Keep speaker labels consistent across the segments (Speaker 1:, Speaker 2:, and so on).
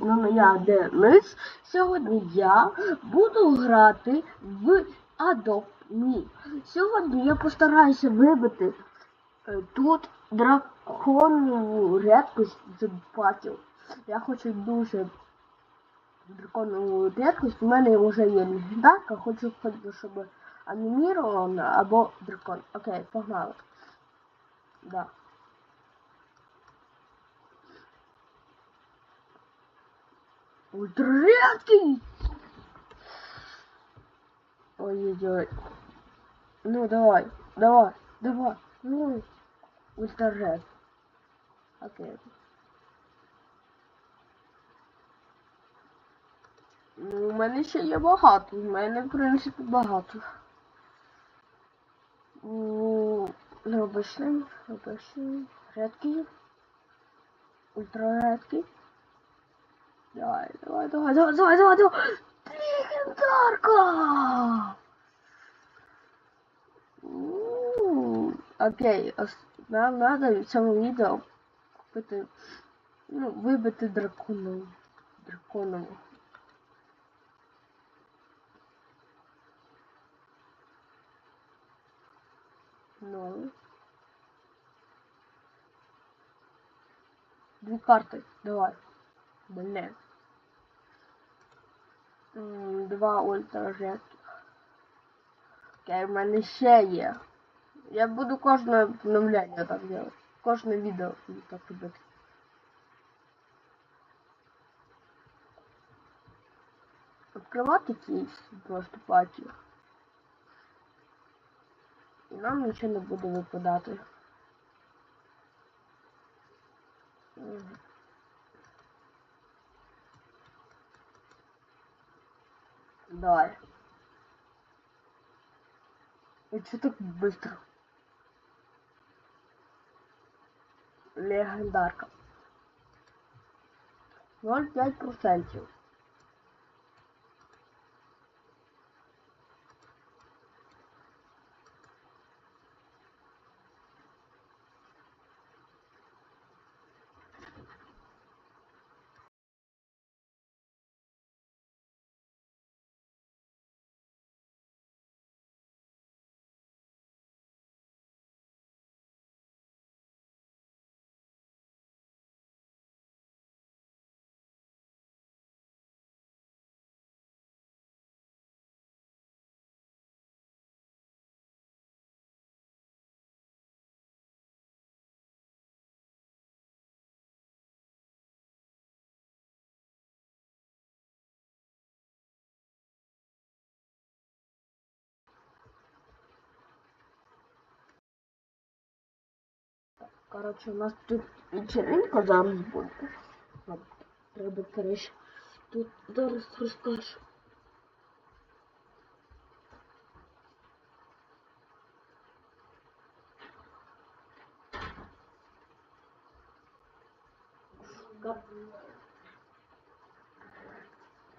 Speaker 1: Ну я Денис. Сьогодні я буду грати в Adopt Me. Сьогодні я постараюся вибити е, тут драконову рідкость з патів. Я хочу дуже драконову рідкость. У мене вже є легендарка, хочу щоб анімірована або дракон. Окей, погнали. Да. Ультраредкий! Ой-ой-ой. Ну давай, давай, давай. Ну, ультраред. Окей. Ну, у мене ще є багато. У мене, в принципі, багато. У, Необичний, обичний, редкий. Давай, давай, давай, давай, давай, давай, давай. Легендарка! Ос- нам надо в цьому відео купити, ну, вибити дракону. Драконову. Ну. Дві карти, давай. Блин. Два ультра редких. Окей, в мене ще є. Я буду кожне обновлення так делать. Кожне відео так робити. Відкривати кейс просто паті. І нам нічого не буде випадати. Давай. И что так быстро? Легендарка. 0,5%. Короче, у нас тут вечеринка зараз буде. Треба короче, тут зараз розкажу.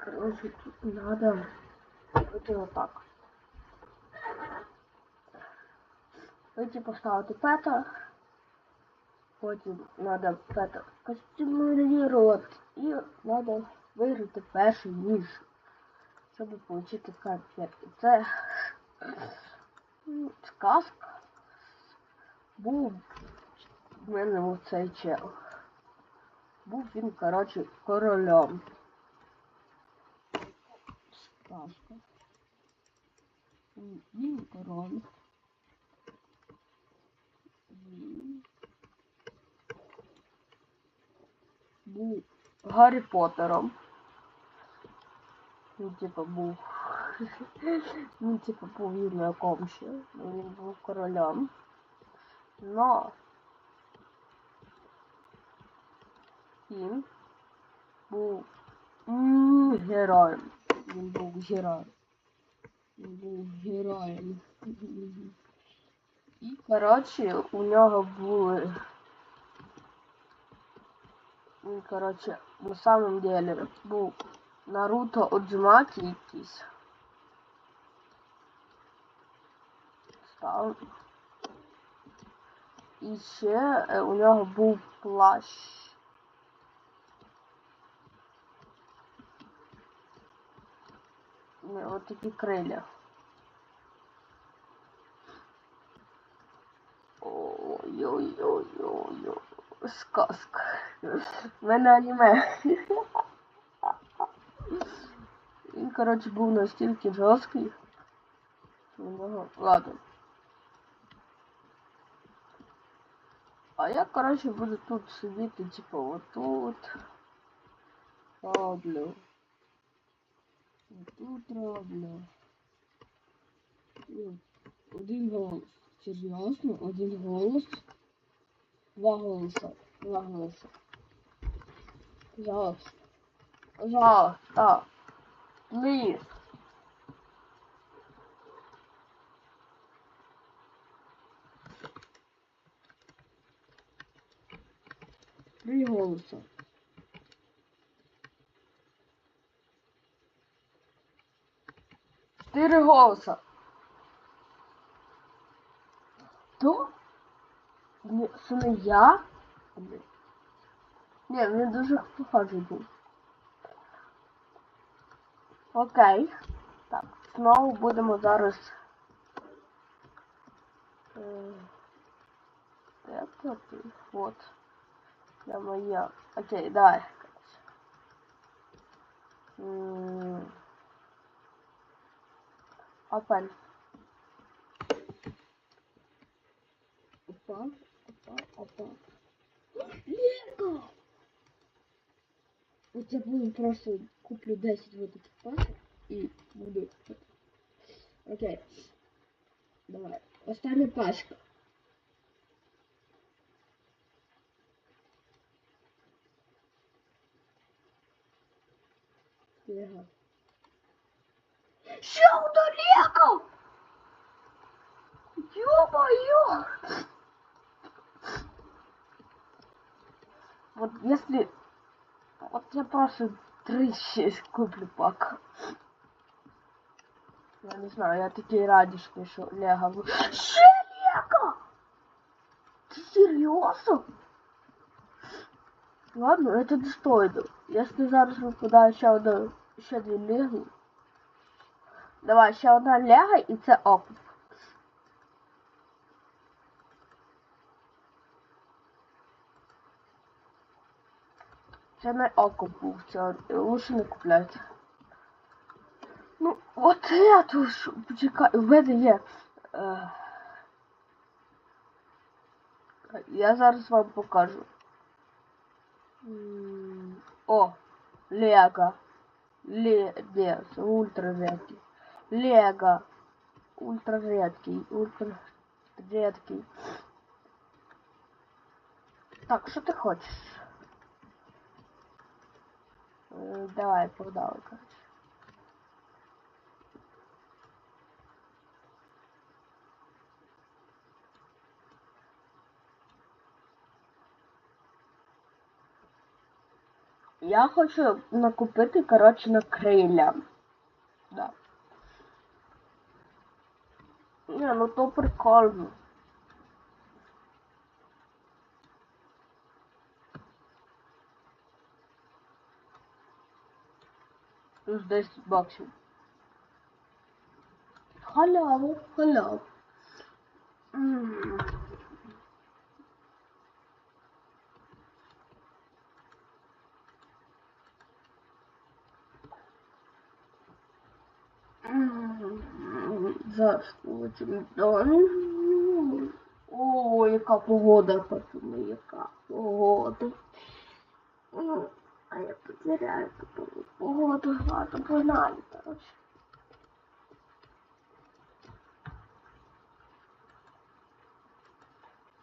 Speaker 1: Короче, тут надо робити отак. Вийти поставити пета. Потім треба пета костюмулювати. І треба виграти перший ніж, щоб отримати конфетки. Це м, сказка. Був в мене оцей чел. Був він, коротше, королем. Сказка. Він король. Він був Гаррі Поттером. Він типа був. Він типа був юнаком ще. Він був королем. Но він був героєм. Він був героєм. Він був героєм. І коротше у нього були Ну, Ну, Короче, на самом деле був Наруто Оджимаки якийсь. Став. И ще е, у нього був плащ. Не, от такі крилля. Ой-ой-ой-ой-ой. Сказка. В мене аніме. Він, коротше, був настільки жорсткий. Ладно. А я, коротше, буду тут сидіти, типу, отут. Роблю. Тут роблю. Ну, Один голос. Серйозно? Один голос? Два голоса. Два голоса. Пожалуйста. Пожалуйста. Please. Три голоса. Чотири голоса. це не я? Блін. Ні, він дуже похожий був. Окей. Так, знову будемо зараз. Е, Де це ти? От. Де моя. Окей, давай. М, Опен. Просто куплю 10 вот этих пачек і буду. Окей. Давай. Остання пачка. Лего. Одна Лего! Ё-моё! Вот если... Вот я просто 36 куплю пак. Я не знаю, я такий радісний, що Лего... ви- Ще Лего! Ти серйозно? Ладно, это достойно. Если зараз випадає ще одна, ще дві Лего. Давай, ще одна Лего і це окуп. Це не окуп був, це лучше не купляйте. Ну, от я тут почекай, в мене є. Е, я зараз вам покажу. О, Лего. Ле... Ні, це. Лего. Ультра редкий. Так, що ти хочеш? Е, Давай, погнали, короче. Я хочу накупити, коротше, на крилля. Да. Не, ну то прикольно. 10 баксів. Халяву, халяву. М. М. Зараз потім. О, яка погода, пацани, яка погода. А я потеряю таку погоду. Ладно, погнали, короче.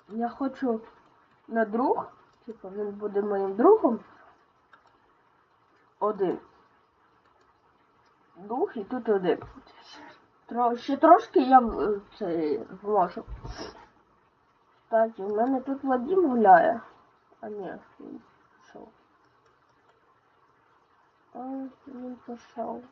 Speaker 1: Я хочу на друг, типу він буде моїм другом. Один. Друг і тут один. Тро, ще трошки я в- це вложу. Кстати, у мене тут Вадим гуляє. А ні, він пішов. А, він пішов.